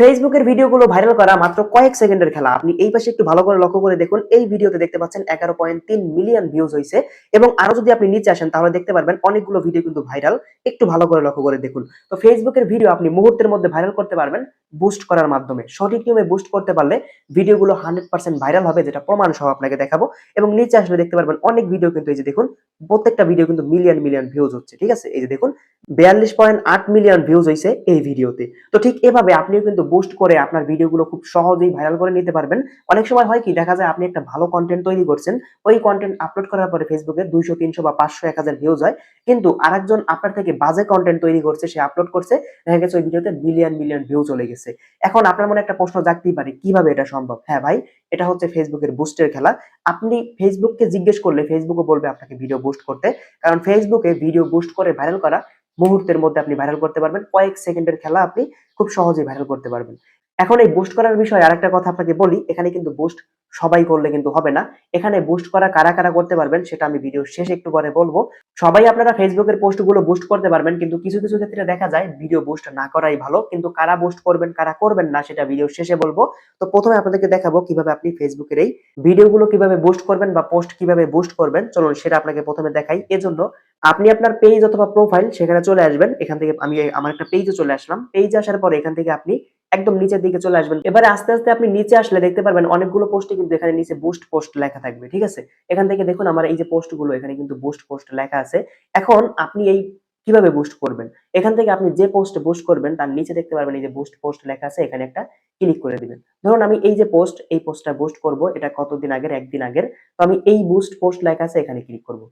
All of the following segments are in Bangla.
ফেসবুকের ভিডিওগুলো ভাইরাল করা মাত্র কয়েক সেকেন্ডের খেলা। আপনি এই পাশে একটু ভালো করে লক্ষ্য করে দেখুন, এই ভিডিওতে দেখতে পাচ্ছেন এগারো পয়েন্ট তিন মিলিয়ন ভিউজ হয়েছে এবং আরও যদি আপনি নিচে আসেন তাহলে দেখতে পারবেন অনেকগুলো ভিডিও কিন্তু ভাইরাল একটু ভালো করে লক্ষ্য করে দেখুন। তো ফেসবুকের ভিডিও আপনি মুহূর্তের মধ্যে ভাইরাল করতে পারবেন বুস্ট করার মাধ্যমে। সঠিক নিয়মে বুস্ট করতে পারলে ভিডিওগুলো হান্ড্রেড পার্সেন্ট ভাইরাল হবে, যেটা প্রমাণ সহ আপনাকে দেখাবো। এবং নিচে আসলে দেখতে পারবেন অনেক ভিডিও কিন্তু এই যে দেখুন, প্রত্যেকটা ভিডিও কিন্তু মিলিয়ন মিলিয়ন ভিউজ হচ্ছে, ঠিক আছে? এই যে দেখুন বিয়াল্লিশ পয়েন্ট আট মিলিয়ন ভিউজ হয়েছে এই ভিডিওতে। তো ঠিক এভাবে আপনিও কিন্তু বুস্ট করে আপনার ভিডিওগুলো খুব সহজেই ভাইরাল করে নিতে পারবেন। অনেক সময় হয় কি, দেখা যায় আপনি একটা ভালো কন্টেন্ট তৈরি করছেন, ওই কন্টেন্ট আপলোড করার পরে ফেসবুকে দুইশো, তিনশো বা পাঁচশো, এক হাজার ভিউজ হয়। কিন্তু আরেকজন আপনার থেকে বাজে কন্টেন্ট তৈরি করছে, সে আপলোড করছে, দেখা গেছে ওই ভিডিওতে মিলিয়ন মিলিয়ন ভিউ চলে গেছে। এখন আপনার মনে একটা প্রশ্ন জাগতেই পারে, কীভাবে এটা সম্ভব? হ্যাঁ ভাই, এটা হচ্ছে ফেসবুকের বুস্টের খেলা। আপনি ফেসবুককে জিজ্ঞেস করলে ফেসবুকও বলবে আপনাকে ভিডিও বুস্ট করতে। কারণ ফেসবুকে ভিডিও বুস্ট করে ভাইরাল করা মুহূর্তের মধ্যে আপনি ভাইরাল করতে পারবেন। কয়েক সেকেন্ডের খেলা আপনি খুব সহজেই ভাইরাল করতে পারবেন। এখন এই বুস্ট করার বিষয়ে আরেকটা কথা আপনাকে বলি, এখানে কিন্তু বুস্ট সবাই করলে কিন্তু হবে না। এখানে বুস্ট করা কারা কারা করতে পারবেন সেটা আমি ভিডিও শেষে একটু পরে বলব। সবাই আপনারা ফেসবুকের পোস্টগুলো বুস্ট করতে পারবেন, কিন্তু কিছু কিছু ক্ষেত্রে দেখা যায় ভিডিও বুস্ট না করাই ভালো। কিন্তু কারা বুস্ট করবেন, কারা করবেন না সেটা ভিডিও শেষে বলব। তো প্রথমে আপনাদেরকে দেখাবো কীভাবে আপনি ফেসবুকের এই ভিডিওগুলো কীভাবে বুস্ট করবেন বা পোস্ট কীভাবে বুস্ট করবেন। চলুন সেটা আপনাকে প্রথমে দেখাই। এজন্য আপনি আপনার পেজ অথবা প্রোফাইল সেখানে চলে আসবেন। এখান থেকে আমি আমার একটা পেজে চলে আসলাম। পেজে আসার পরে এখান থেকে আপনি একদম নিচের দিকে চলে আসবেন। এবারে আস্তে আস্তে আপনি নিচে আসলে দেখতে পারবেন অনেকগুলো পোস্টে কিন্তু এখানে নিচে বুস্ট পোস্ট লেখা থাকবে, ঠিক আছে? এখান থেকে দেখুন আমার এই যে পোস্টগুলো, এখানে কিন্তু বুস্ট পোস্ট লেখা আছে। এখন আপনি এই কীভাবে বুস্ট করবেন? এখান থেকে আপনি যে পোস্ট বুস্ট করবেন, তার নিচে দেখতে পারবেন এই যে বুস্ট পোস্ট লেখা আছে, এখানে একটা ক্লিক করে দিবেন। ধরুন আমি এই যে পোস্ট এই পোস্টটা বুস্ট করব, এটা কতদিন আগের? একদিন আগের। তো আমি এই বুস্ট পোস্ট লেখা আছে, এখানে ক্লিক করব।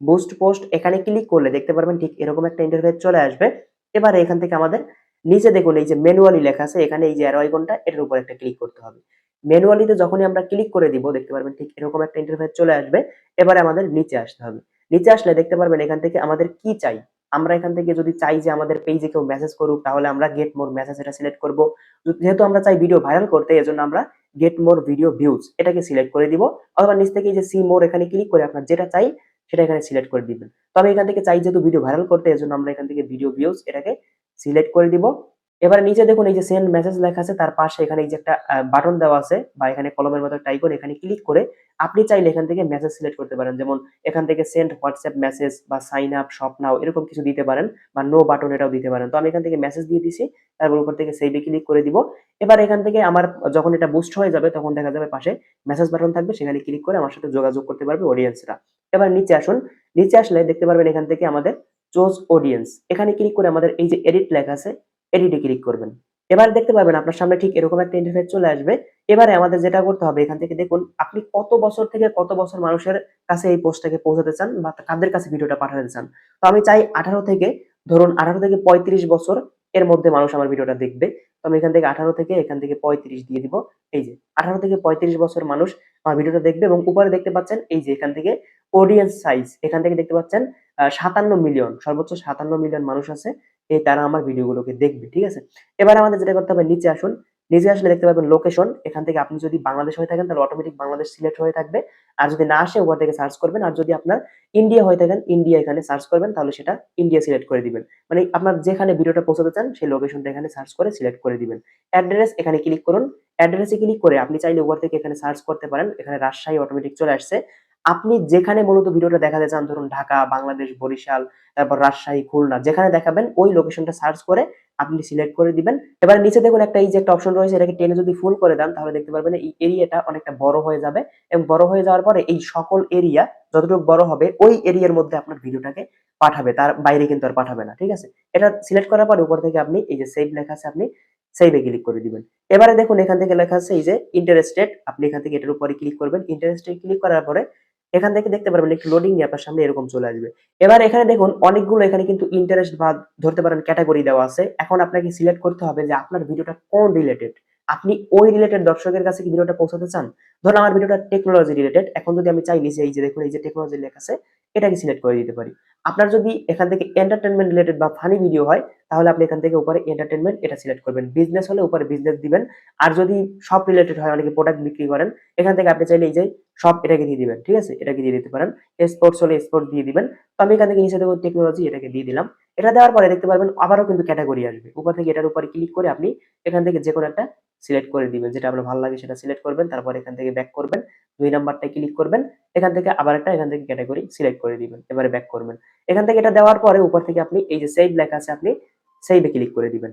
বুস্ট পোস্ট এখানে ক্লিক করলে দেখতে পারবেন ঠিক এরকম একটা ইন্টারফেস চলে আসবে। এবারে এখান থেকে আমাদের নিচে দেখুন, এই যে ম্যানুয়ালি লেখা আছে, এখানে এই যে অ্যারো আইকনটা এটার উপর একটা ক্লিক করতে হবে। ম্যানুয়ালিতে যখনই আমরা ক্লিক করে দিব, দেখতে পারবেন ঠিক এরকম একটা ইন্টারফেস চলে আসবে। এবারে আমাদের নিচে আসতে হবে। নিচে আসলে দেখতে পারবেন এখান থেকে আমাদের কি চাই? আমরা এখান থেকে যদি চাই যে আমাদের পেজে কেউ মেসেজ করুক, তাহলে আমরা গেট মোর মেসেজ এটা সিলেক্ট করব। যেহেতু আমরা চাই ভিডিও ভাইরাল করতে, এজন্য আমরা গেট মোর ভিডিও ভিউজ এটাকে সিলেক্ট করে দিব। অথবা নিচ থেকে যে সি মোর এখানে ক্লিক করে আপনার যেটা চাই, সেটা এখানে সিলেক্ট করে দিবেন। তবে এখান থেকে চাই যেহেতু ভিডিও ভাইরাল করতে, এজন্য আমরা এখান থেকে ভিডিও ভিউজ এটাকে সিলেক্ট করে দিব। এবার নিচে দেখুন এই যে সেন্ড মেসেজ লেখা আছে, তার পাশে এখানে এই যে একটা বাটন দেওয়া আছে বা এখানে কলমের মতো একটা আইকন এখানে ক্লিক করে আপনি চাইলে এখান থেকে মেসেজ সিলেক্ট করতে পারেন। যেমন এখান থেকে সেন্ড হোয়াটসঅ্যাপ মেসেজ বা সাইন আপ শপ নাও এরকম কিছু দিতে পারেন বা নো বাটন এটাও দিতে পারেন। তো আমি এখান থেকে মেসেজ দিয়ে দিছি, তারপর উপর থেকে সেভে ক্লিক করে দিব। এবার এখান থেকে আমার যখন এটা বুস্ট হয়ে যাবে, তখন দেখা যাবে পাশে মেসেজ বাটন থাকবে, সেখানে ক্লিক করে আমার সাথে যোগাযোগ করতে পারবে অডিয়েন্সরা এবার নিচে আসুন। নিচে আসলে দেখতে পারবেন এখান থেকে আমাদের চোজ অডিয়েন্স। এখানে ক্লিক করে আমাদের এই যে এডিট লেখা আছে এডিটে ক্লিক করবেন। এবার দেখতে পাবেন আপনার সামনে ঠিক এরকম একটা ইন্টারফেস চলে আসবে। এবারে আমাদের যেটা করতে হবে এখান থেকে দেখুন, আপনি কত বছর থেকে কত বছর মানুষের কাছে এই পোস্টটাকে পৌঁছাতে চান বা কাদের কাছে ভিডিওটা পাঠাতে চান। তো আমি চাই আঠারো থেকে, ধরুন আঠারো থেকে পঁয়ত্রিশ বছর এর মধ্যে মানুষ আমার ভিডিওটা দেখবে। তো আমি এখান থেকে আঠারো থেকে এখান থেকে পঁয়ত্রিশ দিয়ে দিব। এই যে, আঠারো থেকে পঁয়ত্রিশ বছর মানুষ আমার ভিডিওটা দেখবে এবং উপরে দেখতে পাচ্ছেন এই যে এখান থেকে অডিয়েন্স সাইজ এখান থেকে দেখতে পাচ্ছেন সাতান্ন মিলিয়ন সর্বোচ্চ সাতান্ন মিলিয়ন মানুষ আছে, এই তারা আমার ভিডিওগুলোকে দেখবে, ঠিক আছে? এবার আমাদের যেটা করতে হবে, নিচে আসুন। নিচে আসলে দেখতে পাবেন লোকেশন এখান থেকে আপনি যদি বাংলাদেশ হয়ে থাকেন, তাহলে অটোমেটিক বাংলাদেশ সিলেক্ট হয়ে থাকবে। আর যদি না আসে ওখান থেকে সার্চ করবেন। আর যদি আপনার ইন্ডিয়া হয়ে থাকেন ইন্ডিয়া এখানে সার্চ করবেন, তাহলে সেটা ইন্ডিয়া সিলেক্ট করে দিবেন। মানে আপনার যেখানে ভিডিওটা পৌঁছাতে চান, সেই লোকেশনটা এখানে সার্চ করে সিলেক্ট করে দিবেন। অ্যাড্রেস এখানে ক্লিক করুন। অ্যাড্রেসে ক্লিক করে আপনি চাইলে ওখান থেকে এখানে সার্চ করতে পারেন। এখানে রাজশাহী অটোমেটিক চলে আসছে। আপনি যেখানে মূলত ভিডিওটা দেখাতে চান, ধরুন ঢাকা, বাংলাদেশ, বরিশাল, তারপর রাজশাহী, খুলনা, যেখানে দেখাবেন, ওই লোকেশনটা সার্চ করে আপনি সিলেক্ট করে দিবেন। এবার নিচে দেখুন একটা এই যে একটা অপশন রয়েছে, এটাকে টেনে যদি ফুল করে দেন, তাহলে দেখতে পারবেন এই এরিয়াটা অনেকটা বড় হয়ে যাবে এবং বড় হয়ে যাওয়ার পরে এই সকল এরিয়া যতটুকু বড় হবে, ওই এরিয়ার মধ্যে আপনার ভিডিওটাকে পাঠাবে, তার বাইরে কিন্তু আর পাঠাবে না, ঠিক আছে? এটা সিলেক্ট করার পরে উপর থেকে আপনি এই যে সেভ লেখা আছে, আপনি সেভে ক্লিক করে দিবেন। এবারে দেখুন এখান থেকে লেখা আছে এই যে ইন্টারেস্টেড আপনি এখান থেকে এটার উপরে ক্লিক করবেন। ইন্টারেস্টেড ক্লিক করার পরে এখান থেকে দেখতে পারবেন একটু লোডিং নিয়ে আপনার সামনে এরকম চলে আসবে। এবার এখানে দেখুন, অনেকগুলো এখানে কিন্তু ইন্টারেস্ট বা ধরতে পারেন ক্যাটাগরি দেওয়া আছে। এখন আপনাকে সিলেক্ট করতে হবে যে আপনার ভিডিওটা কোন রিলেটেড আপনি ওই রিলেটেড দর্শকের কাছে কি ভিডিওটা পৌঁছাতে চান? ধরুন আমার ভিডিওটা টেকনোলজি রিলেটেড এখন যদি আমি চাই নিচে এই যে দেখুন, এই যে টেকনোলজি লেখা আছে, এটাকে সিলেক্ট করে দিতে পারি। আপনার যদি এখান থেকে এন্টারটেনমেন্ট রিলেটেড বা ফানি ভিডিও হয়, তাহলে আপনি এখান থেকে উপরে এন্টারটেনমেন্ট এটা সিলেক্ট করবেন। বিজনেস হলে উপরে বিজনেস দিবেন। আর যদি সব রিলেটেড হয়, অনেকে প্রোডাক্ট বিক্রি করেন, এখান থেকে আপনি চাইলে এই যে সব এটাকে দিয়ে দিবেন, ঠিক আছে? এটাকে দিয়ে দিতে পারেন। স্পোর্টস হলে স্পোর্টস দিয়ে দিবেন। তো আমি এখান থেকে নিচে দেবো টেকনোলজি এটাকে দিয়ে দিলাম। এটা দেওয়ার পরে দেখতে পারবেন আবারও কিন্তু ক্যাটাগরি আসবে। উপর থেকে এটার উপরে ক্লিক করে আপনি এখান থেকে যে কোনো একটা সিলেক্ট করে দিবেন। যেটা আপনার ভালো লাগে সেটা সিলেক্ট করবেন, তারপর এখান থেকে ব্যাক করবেন। দুই নাম্বারটা ক্লিক করবেন। এখান থেকে আবার একটা এখান থেকে ক্যাটাগরি সিলেক্ট করে দিবেন। এবারে ব্যাক করবেন। এখান থেকে এটা দেওয়ার পরে উপর থেকে আপনি এই যে সেভ লেখা আছে, আপনি সেভে ক্লিক করে দিবেন।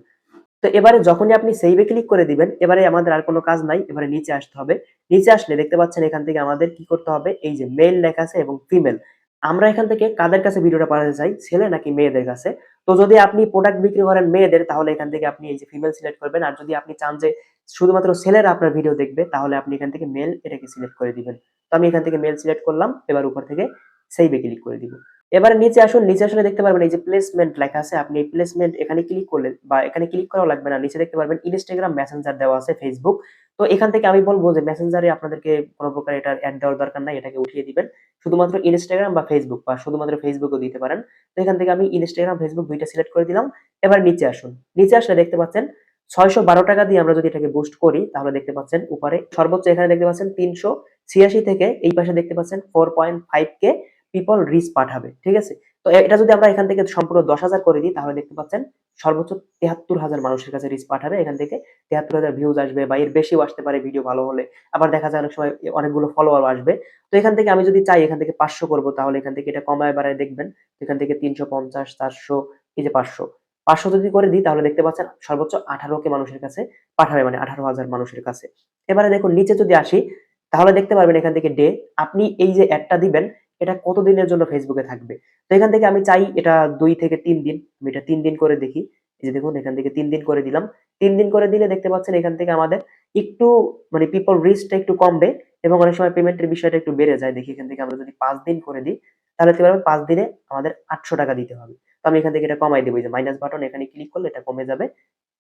তো এবারে যখনই আপনি সেভে ক্লিক করে দিবেন, এবারে আমাদের আর কোনো কাজ নাই, এবারে নিচে আসতে হবে। নিচে আসলে দেখতে পাচ্ছেন এখান থেকে আমাদের কি করতে হবে? এই যে মেল লেখা আছে এবং ফিমেল আমরা এখান থেকে কাদের কাছে ভিডিওটা পাঠাতে চাই? ছেলে নাকি মেয়েদের কাছে? তো যদি আপনি প্রোডাক্ট বিক্রি করেন মেয়েদের, তাহলে এখান থেকে আপনি এই যে ফিমেল সিলেক্ট করবেন। আর যদি আপনি চান যে শুধুমাত্র ছেলেরা আপনার ভিডিও দেখবে, তাহলে আপনি এখান থেকে মেল এটাকে সিলেক্ট করে দিবেন। তো আমি এখান থেকে মেল সিলেক্ট করলাম, এবার উপর থেকে সেইভে ক্লিক করে দিব। এবারে নিচে আসুন, নিচে আসলে দেখতে পারবেন এই যে প্লেসমেন্ট লেখা আছে। আপনি এই প্লেসমেন্ট এখানে ক্লিক করলে বা এখানে ক্লিক করাও লাগবে না। নিচে দেখতে পারবেন ইনস্টাগ্রাম মেসেঞ্জার দেওয়া আছে ফেসবুক তো এখান থেকে আমি বলব যে মেসেঞ্জারে আপনাদেরকে কোনো প্রকার এটার অ্যাড দেওয়ার দরকার নাই, এটাকে উঠিয়ে দিবেন। শুধুমাত্র ইনস্টাগ্রাম বা ফেসবুক বা শুধুমাত্র ফেসবুকও দিতে পারেন। তো এখান থেকে আমি ইনস্টাগ্রাম ফেসবুক দুইটা সিলেক্ট করে দিলাম। এবার নিচে আসুন। নিচে আসলে দেখতে পাচ্ছেন ছয়শো বারো টাকা দিয়ে আমরা যদি এটাকে বুস্ট করি, তাহলে দেখতে পাচ্ছেন উপরে সর্বোচ্চ এখানে দেখতে পাচ্ছেন তিনশো ছিয়াশি থেকে এই পাশে দেখতে পাচ্ছেন four point five K people reach পাঠাবে, ঠিক আছে? তো এটা যদি আমরা এখান থেকে সম্পূর্ণ দশ হাজার করে দিই, তাহলে দেখতে পাচ্ছেন সর্বোচ্চ তেহাত্তর হাজার মানুষের কাছে রিচ পাঠাবে, এখান থেকে তেহাত্তর হাজার ভিউজ আসবে বা এর বেশিও আসতে পারে ভিডিও ভালো হলে। আবার দেখা যায় অনেক সময় অনেকগুলো ফলোয়ার আসবে। তো এখান থেকে আমি যদি চাই এখান থেকে পাঁচশো করব, তাহলে এখান থেকে এটা কমায় বাড়ায় দেখবেন এখান থেকে তিনশো পঞ্চাশ, চারশো, এই যে পাঁচশো। পাঁচশো যদি করে দিই, তাহলে দেখতে পাচ্ছেন সর্বোচ্চ আঠারো কে মানুষের কাছে পাঠাবে মানে আঠারো হাজার মানুষের কাছে। এবারে দেখুন, নিচে যদি আসি, তাহলে দেখতে পারবেন এখান থেকে ডে আপনি এই যে অ্যাডটা দিবেন এটা কতদিনের জন্য ফেসবুকে থাকবে? তো এখান থেকে আমি চাই এটা দুই থেকে তিন দিন, আমি এটা তিন দিন করে দেখি। এই যে দেখুন, এখান থেকে তিন দিন করে দিলাম। তিন দিন করে দিলে দেখতে পাচ্ছেন এখান থেকে আমাদের একটু মানে পিপল রিচটা একটু কমবে এবং অনেক সময় পেমেন্টের বিষয়টা একটু বেড়ে যায়। দেখি এখান থেকে আমরা যদি পাঁচ দিন করে দিই, তাহলে দেখতে পারবেন পাঁচ দিনে আমাদের আটশো টাকা দিতে হবে। তো আমি এখান থেকে এটা কমাই দেবো। যে মাইনাস বাটন এখানে ক্লিক করলে এটা কমে যাবে।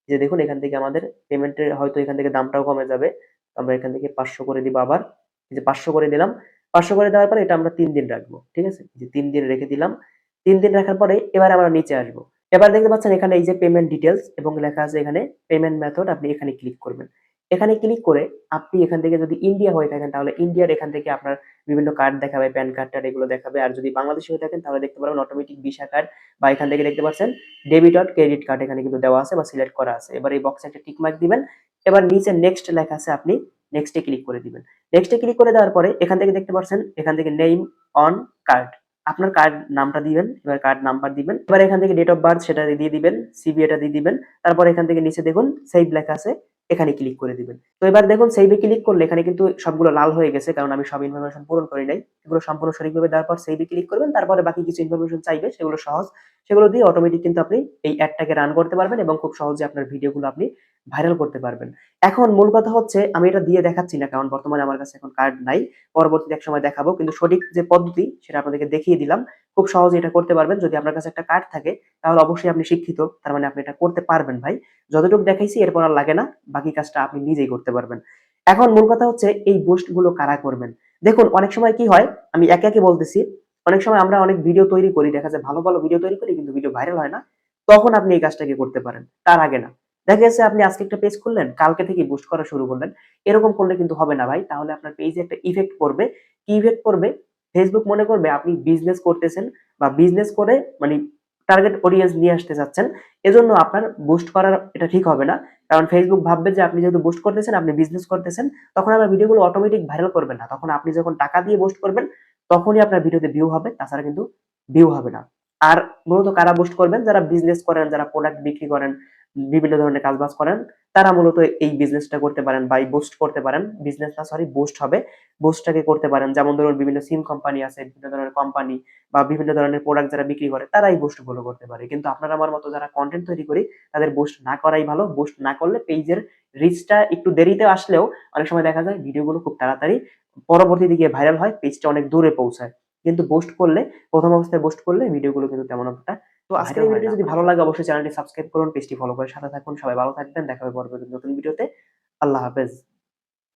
যে দেখুন, এখান থেকে আমাদের পেমেন্টের হয়তো এখান থেকে দামটাও কমে যাবে। আমরা এখান থেকে পাঁচশো করে দিব আবার। যে পাঁচশো করে দিলাম। পাঁচশো করে দেওয়ার পরে এটা আমরা তিন দিন রাখব, ঠিক আছে? যে তিন দিন রেখে দিলাম। তিন দিন রাখার পরে এবার আমরা নিচে আসব। এবার দেখতে পাচ্ছেন এখানে এই যে পেমেন্ট ডিটেলস এবং লেখা আছে এখানে পেমেন্ট মেথড আপনি এখানে ক্লিক করবেন। এখানে ক্লিক করে আপনি এখান থেকে যদি ইন্ডিয়া হয়ে থাকেন, তাহলে ইন্ডিয়ার এখান থেকে আপনার বিভিন্ন কার্ড দেখাবে প্যান কার্ড টার্ড এগুলো দেখাবে। আর যদি বাংলাদেশি হয়ে থাকেন, তাহলে দেখতে পারবেন অটোমেটিক ভিসা কার্ড বা এখান থেকে দেখতে পাচ্ছেন ডেবিট আর ক্রেডিট কার্ড এখানে কিন্তু দেওয়া আছে বা সিলেক্ট করা আছে। এবার এই বক্সে একটা টিক মার্ক দিবেন। এবার নিচে নেক্সট লেখা আছে আপনি নেক্সটে ক্লিক করে দিবেন। নেক্সটে ক্লিক করে দেওয়ার পরে এখান থেকে দেখতে পাচ্ছেন, এখান থেকে নেম অন কার্ড আপনার কার্ড নামটা দিবেন, এবার কার্ড নাম্বার দিবেন। এবার এখান থেকে ডেট অফ বার্থ সেটা দিয়ে দিবেন সিবি এটা দিয়ে দিবেন। তারপর এখান থেকে নিচে দেখুন সেভ লেখা আছে, এখানে ক্লিক করে দিবেন। তো এবার দেখুন সেইভে ক্লিক করলে এখানে কিন্তু সবগুলো লাল হয়ে গেছে, কারণ আমি সব ইনফরমেশন পূরণ করি নাই। এগুলো সম্পূর্ণ সঠিকভাবে দেওয়ার পর সেইভে ক্লিক করবেন, তারপরে বাকি কিছু ইনফরমেশন চাইবে, সেগুলো সহজ। সেগুলো দিয়ে অটোমেটিক কিন্তু আপনি এই অ্যাডটাকে রান করতে পারবেন এবং খুব সহজে আপনার ভিডিওগুলো আপনি ভাইরাল করতে পারবেন। এখন মূল কথা হচ্ছে, আমি এটা দিয়ে দেখাচ্ছি না, কারণ বর্তমানে আমার কাছে এখন কার্ড নাই। পরবর্তীতে এক সময় দেখাবো, কিন্তু সঠিক যে পদ্ধতি, সেটা আপনাদেরকে দেখিয়ে দিলাম। খুব সহজে এটা করতে পারবেন। যদি আপনার কাছে একটা কার্ড থাকে, তাহলে অবশ্যই আপনি শিক্ষিত, তার মানে আপনি এটা করতে পারবেন ভাই। যতটুকু দেখাইছি, এরপর আর লাগে না, বাকি কাজটা আপনি নিজেই করতে পারবেন। এখন মূল কথা হচ্ছে, এই বুস্টগুলো কারা করবেন? দেখুন, অনেক সময় কি হয়, আমি একে একে বলতেছি, অনেক সময় আমরা অনেক ভিডিও তৈরি করি, দেখা যায় ভালো ভালো ভিডিও তৈরি করি, কিন্তু ভিডিও ভাইরাল হয় না, তখন আপনি এই কাজটাকে করতে পারেন, তার আগে না। দেখা যাচ্ছে আপনি আজকে একটা পেজ খুললেন, কালকে থেকে বুস্ট করা শুরু করলেন। এরকম করলে কিন্তু হবে না ভাই, তাহলে আপনার পেজে একটা ইফেক্ট পড়বে। কি ইফেক্ট পড়বে? ফেসবুক মনে করবে আপনি বিজনেস করতেছেন বা বিজনেস করে মানে টার্গেট অডিয়েন্স নিয়ে আসতে চাচ্ছেন, এজন্য আপনার বুস্ট করার এটা ঠিক হবে না। কারণ ফেসবুক ভাববে যে আপনি যেহেতু বুস্ট করতেছেন, আপনি বিজনেস করতেছেন, তখন আপনার ভিডিওগুলো অটোমেটিক ভাইরাল করবেন না। তখন আপনি যখন টাকা দিয়ে বুস্ট করবেন, তখনই আপনার ভিডিওতে ভিউ হবে, তাছাড়া কিন্তু ভিউ হবে না। আর মূলত কারা বুস্ট করবেন? যারা বিজনেস করেন, যারা প্রোডাক্ট বিক্রি করেন বিভিন্ন ধরনের কাজবাজ করেন, তারা মূলত এই বিজনেসটা করতে পারেন বা এই বুস্ট করতে পারেন। বিজনেস না সরি বুস্ট হবে। বুস্টটাকে করতে পারেন। যেমন ধরুন, বিভিন্ন সিম কোম্পানি আছে, বিভিন্ন ধরনের কোম্পানি বা বিভিন্ন ধরনের প্রোডাক্ট যারা বিক্রি করে, তারা এই বুস্টগুলো করতে পারে। কিন্তু আপনারা আমার মতো যারা কন্টেন্ট তৈরি করি, তাদের বুস্ট না করাই ভালো। বুস্ট না করলে পেজের রিচটা একটু দেরিতে আসলেও অনেক সময় দেখা যায় ভিডিওগুলো খুব তাড়াতাড়ি পরবর্তী দিকে ভাইরাল হয় পেজটা অনেক দূরে পৌঁছায়। কিন্তু বোস্ট করলে, প্রথম অবস্থায় বোস্ট করলে ভিডিওগুলো কিন্তু তেমন একটা তো আজকের এই ভিডিও যদি ভালো লাগে অবশ্যই চ্যানেলটি সাবস্ক্রাইব করুন পেজটি ফলো করে সাথে থাকুন। সবাই ভালো থাকবেন দেখা হবে পরবর্তী নতুন ভিডিওতে আল্লাহ হাফেজ।